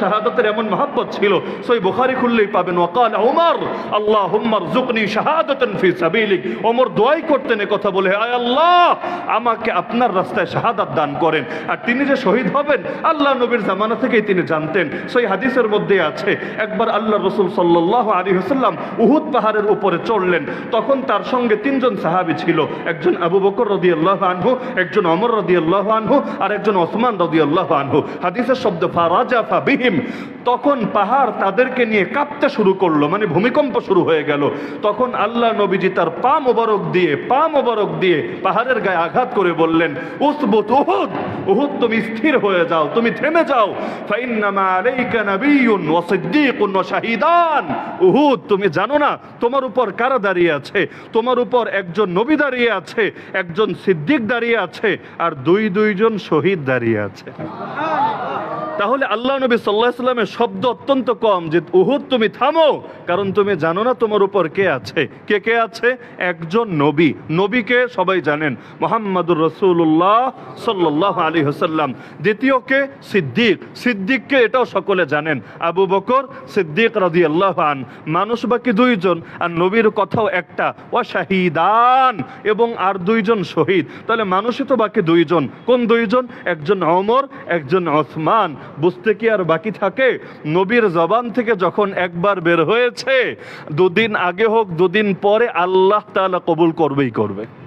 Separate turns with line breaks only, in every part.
শাহাদাতের এমন মহাব্বত ছিল। সই বুখারি খুললেই পাবেন। ওয়াকাল ওমর আল্লাহ হুম্মার জুকনি শাহাদাতান ফি সাবিলিক। ওমর দোয়াই করতেন এ কথা বলে, আয় আল্লাহ, আমাকে আপনার রাস্তায় শাহাদাত দান করেন। আর তিনি যে শহীদ হবেন, আল্লাহ নবীর জামানা থেকেই তিনি জানতেন। সেই হাদিসের মধ্যে আছে, একবার আল্লাহ রসুল সাল্লাহ আলী হাসাল্লাম উহুদ পাহাড়ের উপরে চড়লেন। তখন তার সঙ্গে তিনজন সাহাবি ছিল। একজন আবু বকর রদি আল্লাহ আনহু, একজন অমর রদি আল্লাহ আনহু, আর একজন ওসমান রদি আল্লাহ আনহু। হাদিসের শব্দ, ফারাজা ফা বিহিম তখন পাহাড় তাদেরকে নিয়ে কাঁপতে শুরু করল মানে ভূমিকম্প শুরু হয়ে গেল। তখন আল্লাহ নবীজি তার পা মোবারক দিয়ে, পা মোবারক দিয়ে পাহাড়ের গায়ে আঘাত করে বললেন, উসবুত উহুদ উহুদ তুমি স্থির হয়ে যাও, তুমি থেমে যাও। ফাইন্নামা আলাইকা নাবিয়্যুন ওয়া সিদ্দীকুন ওয়া শাহিদান। উহুদ, তুমি জানো না, তোমার উপর কারা দাঁড়িয়ে আছে? তোমার উপর একজন নবী দাঁড়িয়ে আছে, একজন সিদ্দিক দাঁড়িয়ে আছে, আর দুই দুইজন শহীদ দাঁড়িয়ে আছে। তাহলে আল্লাহ নবী সাল্লাহ সাল্লামের শব্দ অত্যন্ত কম যে, উহুদ, তুমি থামো! কারণ তুমি জানো না তোমার উপর কে আছে। কে কে আছে? একজন নবী। নবীকে সবাই জানেন। মোহাম্মদুর রসুল্লাহ সাল্লাহ আলী হাসাল্লাম দ্বিতীয় কে? সিদ্দিক। সিদ্দিককে এটাও সকলে জানেন। আবু বকর সিদ্দিক রাজি আল্লাহ আন। মানুষ বাকি দুইজন। আর নবীর কথাও একটা। ও শাহিদান। এবং আর দুইজন শহীদ। তাহলে মানুষই তো বাকি দুইজন। কোন দুইজন? একজন অমর একজন ওসমান। বুঝতে কি আর বাকি থাকে? নবীর জবান থেকে যখন একবার বের হয়েছে, দুদিন আগে হোক, দুদিন পরে আল্লাহ তালা কবুল করবেই করবে।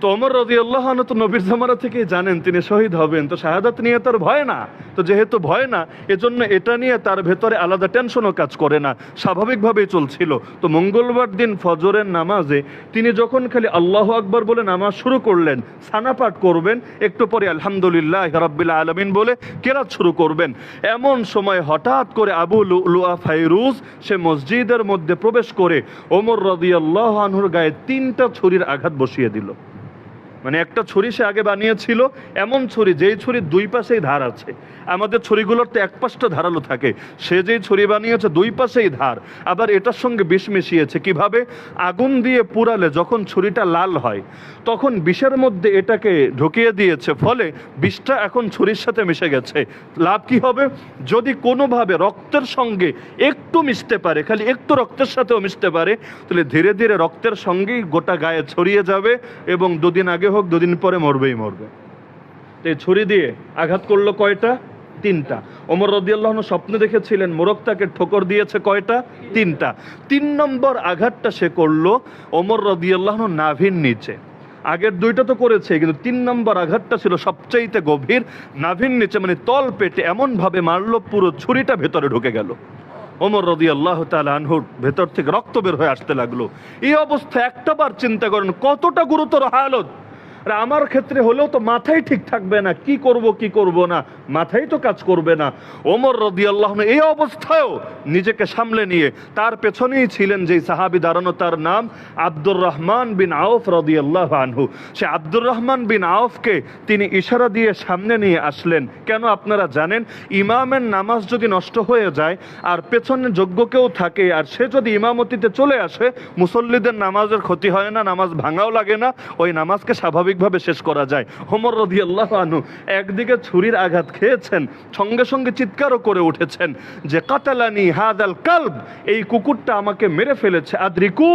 তো অমর রদি আল্লাহ তো নবীর জামানা থেকে জানেন তিনি শহীদ হবেন। তো শাহাদাত নিয়ে তার ভয় না। তো যেহেতু ভয় না, এজন্য এটা নিয়ে তার ভেতরে আলাদা টেনশনও কাজ করে না। স্বাভাবিকভাবেই চলছিল। তো মঙ্গলবার দিন ফজরের নামাজে তিনি যখন খালি আল্লাহ আকবর বলে নামাজ শুরু করলেন সানা পাঠ করবেন, একটু পরে আলহামদুলিল্লাহ রাব্বিল আলমিন বলে কেরাত শুরু করবেন। এমন সময় হঠাৎ করে আবু লুয়া ফাইরুজ সে মসজিদের মধ্যে প্রবেশ করে ওমর রদি আল্লাহ আনহুর গায়ে তিনটা ছুরির আঘাত বসিয়ে দিল। মানে একটা ছুরি সে আগে বানিয়েছিল, এমন ছুরি, যেই ছুরির দুই পাশেই ধার আছে। আমাদের ছুরিগুলোর তো এক পাশটা ধারালো থাকে। সে যেই ছুরি বানিয়েছে, দুই পাশেই ধার। আবার এটার সঙ্গে বিষ মিশিয়েছে। কীভাবে? আগুন দিয়ে পুরালে যখন ছুরিটা লাল হয়, তখন বিষের মধ্যে এটাকে ঢুকিয়ে দিয়েছে, ফলে বিষটা এখন ছুরির সাথে মিশে গেছে। লাভ কি হবে? যদি কোনোভাবে রক্তের সঙ্গে একটু মিশতে পারে, খালি একটু রক্তের সাথেও মিশতে পারে, তাহলে ধীরে ধীরে রক্তের সঙ্গেই গোটা গায়ে ছড়িয়ে যাবে এবং দুদিন আগে হোক, দুদিন পরে মরবেই মরবে। তো ছুরি দিয়ে আঘাত করল কয়টা? তিনটা। ওমর রদিয়াল্লাহ স্বপ্নে দেখেছিলেন, মোরগ তাকে ঠোকর দিয়েছে কয়টা? তিনটা। তিন নম্বর আঘাতটা সে করল ওমর রদিয়াল্লাহ নাভির নিচে। আগের দুইটা তো করেছে, কিন্তু তিন নম্বর আঘাতটা ছিল সবচাইতে গভীর নাভির নিচে মানে তল পেটে এমনভাবে মারলো, পুরো ছুরিটা ভেতরে ঢুকে গেল। ওমর রদি আল্লাহ আনহুর ভেতর থেকে রক্ত বের হয়ে আসতে লাগল। এই অবস্থা একটাবার চিন্তা করেন কতটা গুরুতর হালত। আর আমার ক্ষেত্রে হলেও তো মাথাই ঠিক থাকবে না, কি করব কি করব না, মাথাই তো কাজ করবে না। ওমর রদি আল্লাহ এই অবস্থায়ও নিজেকে সামলে নিয়ে, তার পেছনেই ছিলেন যেই সাহাবি দাঁড়ানো, তার নাম আব্দুর রহমান বিন আউফ আল্লাহ আনহু। সে আব্দুর রহমান বিন আউফকে তিনি ইশারা দিয়ে সামনে নিয়ে আসলেন। কেন আপনারা জানেন, ইমামের নামাজ যদি নষ্ট হয়ে যায়, আর পেছনে যোগ্য কেউ থাকে, আর সে যদি ইমামতিতে চলে আসে, মুসল্লিদের নামাজের ক্ষতি হয় না, নামাজ ভাঙাও লাগে না, ওই নামাজকে স্বাভাবিকভাবে শেষ করা যায়। হোমর রদি আল্লাহ আনহু একদিকে ছুরির আঘাত খেয়েছেন, সঙ্গে সঙ্গে চিৎকারও করে উঠেছেন যে, কাতালানি হাদাল কালব, এই কুকুরটা আমাকে মেরে ফেলেছে। আদ্রিকু,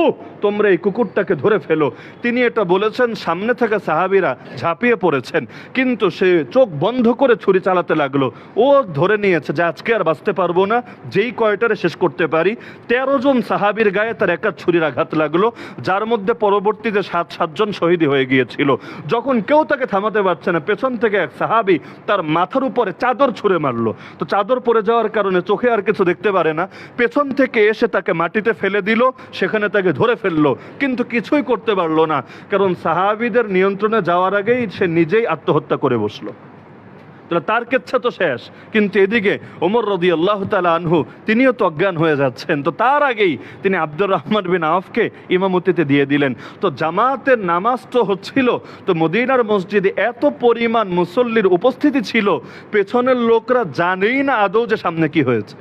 তোমরা এই কুকুরটাকে ধরে ফেলো। তিনি এটা বলেছেন, সামনে থাকা সাহাবিরা ঝাঁপিয়ে পড়েছেন, কিন্তু সে চোখ বন্ধ করে ছুরি চালাতে লাগল। ও ধরে নিয়েছে যে, আজকে আর বাঁচতে পারব না, যেই কয়টারে শেষ করতে পারি। তেরো জন সাহাবির গায়ে তার একা ছুরির আঘাত লাগল, যার মধ্যে পরবর্তীতে সাত, সাতজন শহীদই হয়ে গিয়েছিল। যখন কেউ তাকে থামাতে পারছে না, পেছন থেকে এক সাহাবি তার মাথার উপরে চাদর ছুঁড়ে মারলো। তো চাদর পরে যাওয়ার কারণে চোখে আর কিছু দেখতে পারে না। পেছন থেকে এসে তাকে মাটিতে ফেলে দিল, সেখানে তাকে ধরে ফেলল, কিন্তু কিছুই করতে পারল না। কারণ সাহাবিদের নিয়ন্ত্রণে যাওয়ার আগেই সে নিজেই আত্মহত্যা করে বসল। তাহলে তার কেচ্ছা তো শেষ। কিন্তু এদিকে ওমর রদি আল্লাহ তালা আনহু, তিনিও তো অজ্ঞান হয়ে যাচ্ছেন। তো তার আগেই তিনি আব্দুর রহমান বিন আফকে ইমামতিতে দিয়ে দিলেন। তো জামাতের নামাজ তো হচ্ছিল, তো মদিনার মসজিদে এত পরিমাণ মুসল্লির উপস্থিতি ছিল, পেছনের লোকরা জানেই না আদৌ যে সামনে কি হয়েছে।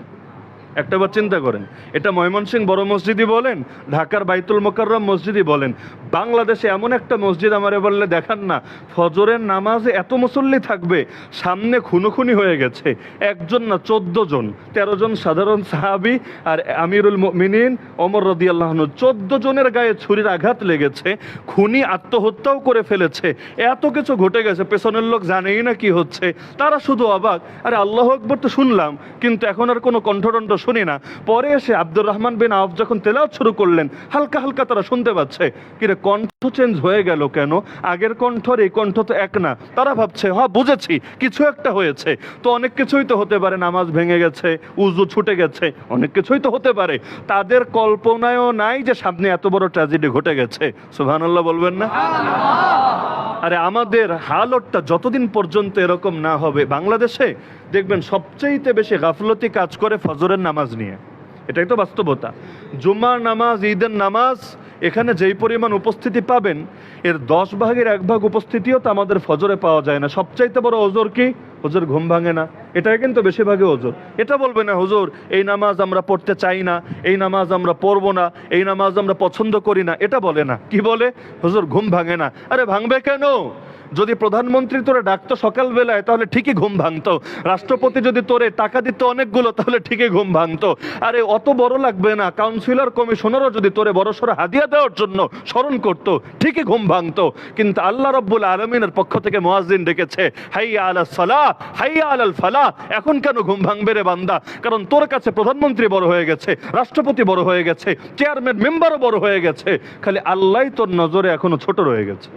একটাবার চিন্তা করেন। এটা ময়মনসিংহ বড় মসজিদই বলেন, ঢাকার বাইতুল মোকাররম মসজিদই বলেন। বাংলাদেশে এমন একটা মসজিদ আমারে বললে দেখান না, ফজরের নামাজে এত মুসল্লি থাকবে, সামনে খুনোখুনি হয়ে গেছে। একজন না চোদ্দ জন, তেরো জন সাধারণ সাহাবি আর আমিরুল মিনিন অমর রদি আল্লাহন চোদ্দ জনের গায়ে ছুরির আঘাত লেগেছে, খুনি আত্মহত্যাও করে ফেলেছে। এত কিছু ঘটে গেছে, পেছনের লোক জানেই না কি হচ্ছে। তারা শুধু অবাক, আরে আল্লাহ আকবর তো শুনলাম, কিন্তু এখন আর কোনো কণ্ঠদণ্ড শুনি না। পরে এসে আব্দুর রহমান বিন আউফ যখন তেলাওয়াত শুরু করলেন, হালকা হালকা তারা শুনতে পাচ্ছে। কিরে কণ্ঠ চেঞ্জ হয়ে গেল কেন? আগের কণ্ঠর এই কণ্ঠ তো এক না। তারা ভাবছে হ্যাঁ বুঝেছি, কিছু একটা হয়েছে। তো অনেক কিছুই তো হতে পারে, নামাজ ভেঙে গেছে, উজু ছুটে গেছে, অনেক কিছুই তো হতে পারে। তাদের কল্পনায়ও নাই যে সামনে এত বড় ট্র্যাজেডি ঘটে গেছে। সুবহানাল্লাহ বলবেন না? আরে আমাদের হালতটা যতদিন পর্যন্ত এরকম না হবে, বাংলাদেশে দেখবেন, সবচাইতে বেশি গাফলতি কাজ করে ফজরের নামাজ নিয়ে। এটাই তো বাস্তবতা। জুম্মার নামাজ, ঈদের নামাজ, এখানে যেই পরিমাণ উপস্থিতি পাবেন, এর দশ ভাগের এক ভাগ উপস্থিতিও তো আমাদের ফজরে পাওয়া যায় না। সবচাইতে বড় ওজোর কি? হুজুর ঘুম ভাঙে না। এটাই কিন্তু বেশিরভাগই ওজোর। এটা বলবে না, হুজুর, এই নামাজ আমরা পড়তে চাই না, এই নামাজ আমরা পড়ব না, এই নামাজ আমরা পছন্দ করি না। এটা বলে না। কি বলে? হুজুর, ঘুম ভাঙে না। আরে, ভাঙবে কেন? যদি প্রধানমন্ত্রী তোরে ডাকতো সকালবেলায় তাহলে ঠিকই ঘুম ভাঙতো। রাষ্ট্রপতি যদি তোরে টাকা দিত অনেকগুলো তাহলে ঠিকই ঘুম ভাঙতো। আরে অত বড় লাগবে না। কাউন্সিলর কমিশনারও যদি তোরে বড় সড়ো হাদিয়া দেওয়ার জন্য স্মরণ করতো ঠিকই ঘুম ভাঙতো। কিন্তু আল্লাহ রব্বুল আলমিনের পক্ষ থেকে মোয়াজিন ডেকেছে হাইয়া আলা সালাহ হাইয়া আলাল ফালাহ। এখন কেন ঘুম ভাঙবে রে বান্দা? কারণ তোর কাছে প্রধানমন্ত্রী বড় হয়ে গেছে রাষ্ট্রপতি বড় হয়ে গেছে চেয়ারম্যান মেম্বারও বড় হয়ে গেছে। খালি আল্লাহ তোর নজরে এখনও ছোট রয়ে গেছে।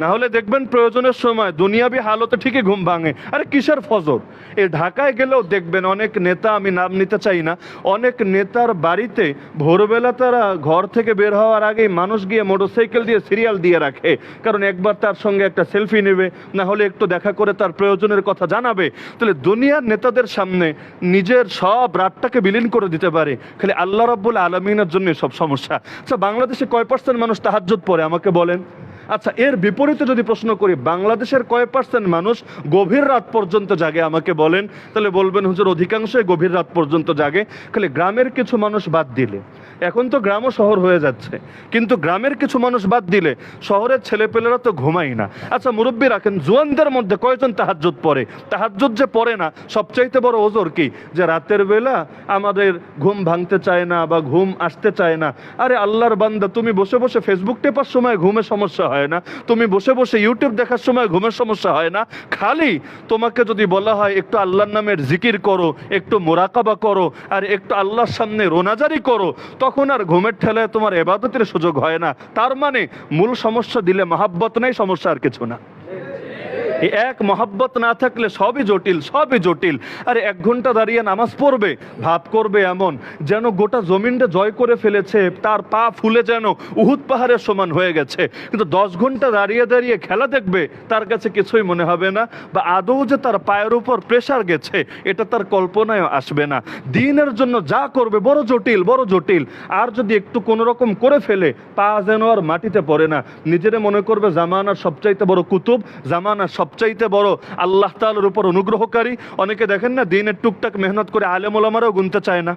না হলে দেখবেন প্রয়োজনের সময় দুনিয়াবি হালতে ঠিকই ঘুম ভাঙে। আরে কিসের ফজর? এ ঢাকায় গেলেও দেখবেন অনেক নেতা, আমি নাম নিতে চাই না, অনেক নেতার বাড়িতে ভোরবেলা তারা ঘর থেকে বের হওয়ার আগেই মানুষ গিয়ে মোটরসাইকেল দিয়ে সিরিয়াল দিয়ে রাখে। কারণ একবার তার সঙ্গে একটা সেলফি নেবে, না হলে একটু দেখা করে তার প্রয়োজনের কথা জানাবে। তাহলে দুনিয়ার নেতাদের সামনে নিজের সব রাতটাকে বিলীন করে দিতে পারে। খালি আল্লাহ রাব্বুল আলমিনের জন্য সব সমস্যা। আচ্ছা বাংলাদেশে কয় পার্সেন্ট মানুষ তাহাজ্জুদ পড়ে, আমাকে বলেন? আচ্ছা এর বিপরীতে যদি প্রশ্ন করি, বাংলাদেশের কয় পার্সেন্ট মানুষ গভীর রাত পর্যন্ত জাগে? আমাকে বলেন। তাহলে বলবেন, হুজুর, অধিকাংশই গভীর রাত পর্যন্ত জাগে। খালি গ্রামের কিছু মানুষ বাদ দিলে। এখন তো গ্রামও শহর হয়ে যাচ্ছে। কিন্তু গ্রামের কিছু মানুষ বাদ দিলে, শহরের ছেলেপেলেরা তো ঘুমাই না। আচ্ছা মুরব্বী, রাখেন, জোয়ানদের মধ্যে কয়জন তাহাজ্জুদ পড়ে? তাহাজ্জুদ যে পড়ে না, সবচাইতে বড় ওজোর কি? যে রাতের বেলা আমাদের ঘুম ভাঙতে চায় না বা ঘুম আসতে চায় না। আরে, আল্লাহর বান্দা, তুমি বসে বসে ফেসবুক টেপার সময় ঘুমের সমস্যা হয়। না। তুমি বসে বসে ইউটিউব দেখার সময় ঘুমের সমস্যা হয় না। খালি তোমাকে যদি বলা হয়, একটু আল্লাহর নামের জিকির করো, একটু মোরাকাবা করো, আর একটু আল্লাহর সামনে রোনাজারি করো, তখন আর ঘুমের ঠেলায় তোমার এবাদতের সুযোগ হয় না। তার মানে মূল সমস্যা দিলে মাহাব্বত নেই, সমস্যা আর কিছু না। এক মহাব্বত না থাকলে সবই জটিল সবই জটিল। আরে এক ঘণ্টা দাঁড়িয়ে নামাজ পড়বে, ভাব করবে এমন, যেন গোটা জমিনটা জয় করে ফেলেছে, তার পা ফুলে যেন উহুদ পাহাড়ের সমান হয়ে গেছে। কিন্তু দশ ঘণ্টা দাঁড়িয়ে দাঁড়িয়ে খেলা দেখবে, তার কাছে কিছুই মনে হবে না, বা আদৌ যে তার পায়ের উপর প্রেশার গেছে, এটা তার কল্পনায় আসবে না। দিনের জন্য যা করবে, বড় জটিল বড় জটিল। আর যদি একটু কোনো রকম করে ফেলে, পা যেন আর মাটিতে পড়ে না। নিজেরা মনে করবে, জামানার সবচাইতে বড় কুতুব, জামানার সবচাইতে বড় আল্লাহ তালার উপর অনুগ্রহকারী। অনেকে দেখেন না, দিনের টুকটাক মেহনত করে আলেম ওলামারাও গুনতে চায় না।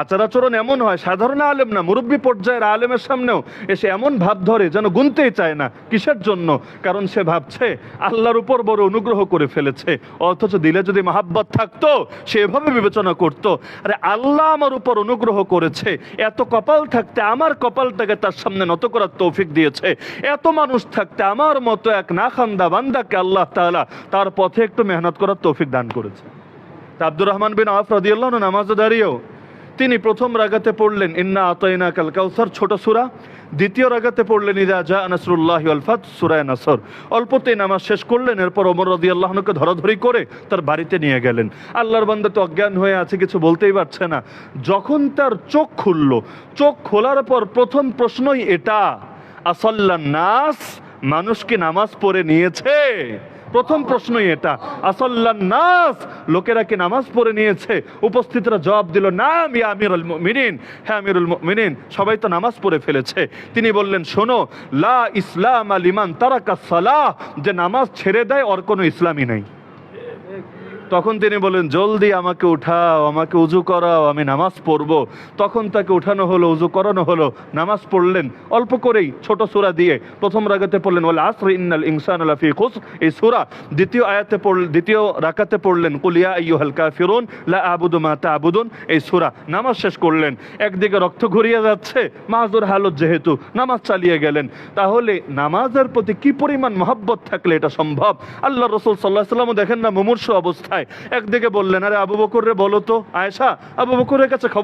আচার আচরণ এমন হয়, সাধারণ আলেম না, মুরব্বী পর্যায়ের আলেমের সামনেও এসে এমন ভাব ধরে যেন গুনতেই চায় না কিসের জন্য? কারণ সে ভাবছে, আল্লাহর উপর বড় অনুগ্রহ করে ফেলেছে। অথচ দিলে যদি মাহাব্বত থাকতো, সে এভাবে বিবেচনা করতো, আরে আল্লাহ আমার উপর অনুগ্রহ করেছে, এত কপাল থাকতে আমার কপালটাকে তার সামনে নত করার তৌফিক দিয়েছে, এত মানুষ থাকতে আমার মতো এক না খান্দা বান্দাকে আল্লাহ তাআলা তার পথে একটু মেহনত করার তৌফিক দান করেছে। আব্দুর রহমান বিন আফ রাদিয়াল্লাহু নামাজে দাঁড়িয়েও তিনি প্রথম রাগাতে পড়লেন, ইন্না আতাইনা কাল কাউসার ছোট সুরা। দ্বিতীয় রাগাতে পড়লেন, ইদা জা নাসরুল্লাহ ওয়াল ফাত সূরা নাসর। অল্পতেই নামাজ শেষ করলেন, এরপর ওমর রাদিয়াল্লাহু আনহুকে ধরাধরি করে তার বাড়িতে নিয়ে গেলেন। আল্লাহর বান্দা তো অজ্ঞান হয়ে আছে, কিছু বলতেই পারছে না। যখন তার চোখ খুলল, চোখ খোলার পর প্রথম প্রশ্নই এটা, আসল্লান নাস মানুষ কি নামাজ পড়ে নিয়েছে? প্রথম প্রশ্নই এটা। আসল্লান নাস, লোকেরা কি নামাজ পড়ে নিয়েছে? উপস্থিতরা জবাব দিল, না, আমি আমিরুল মিনিন হ্যাঁ আমিরুল মিনিন সবাই তো নামাজ পড়ে ফেলেছে। তিনি বললেন, শোনো, লা ইসলাম আলিমান তারাকা সালাহ, যে নামাজ ছেড়ে দেয়, ওর কোনো ইসলামই নেই। তখন তিনি বলেন, জলদি আমাকে উঠাও, আমাকে উজু করাও, আমি নামাজ পড়ব। তখন তাকে উঠানো হলো, উজু করানো হলো, নামাজ পড়লেন। অল্প করেই ছোট সুরা দিয়ে প্রথম রাগাতে পড়লেন, ওয়াল আসর ইন্নাল ইনসান লাফি খুসর। এই সুরা দ্বিতীয় আয়াতে পড়ল দ্বিতীয় রাকাতে পড়লেন কুলিয়া ইউ হালকা ফিরুন লা আবুদু মা তা আবুদুন এই সুরা নামাজ শেষ করলেন। একদিকে রক্ত ঘুরিয়ে যাচ্ছে মাহুর হালত যেহেতু নামাজ চালিয়ে গেলেন। তাহলে নামাজের প্রতি কি পরিমাণ মহব্বত থাকলে এটা সম্ভব? আল্লাহ রসুল সাল্লাহ সাল্লামও দেখেন না মুমূর্ষ অবস্থায় একদিকে বললেন আরে আবু বকর রে বলো তো আয়েশা আবু বকরের কাছে খবর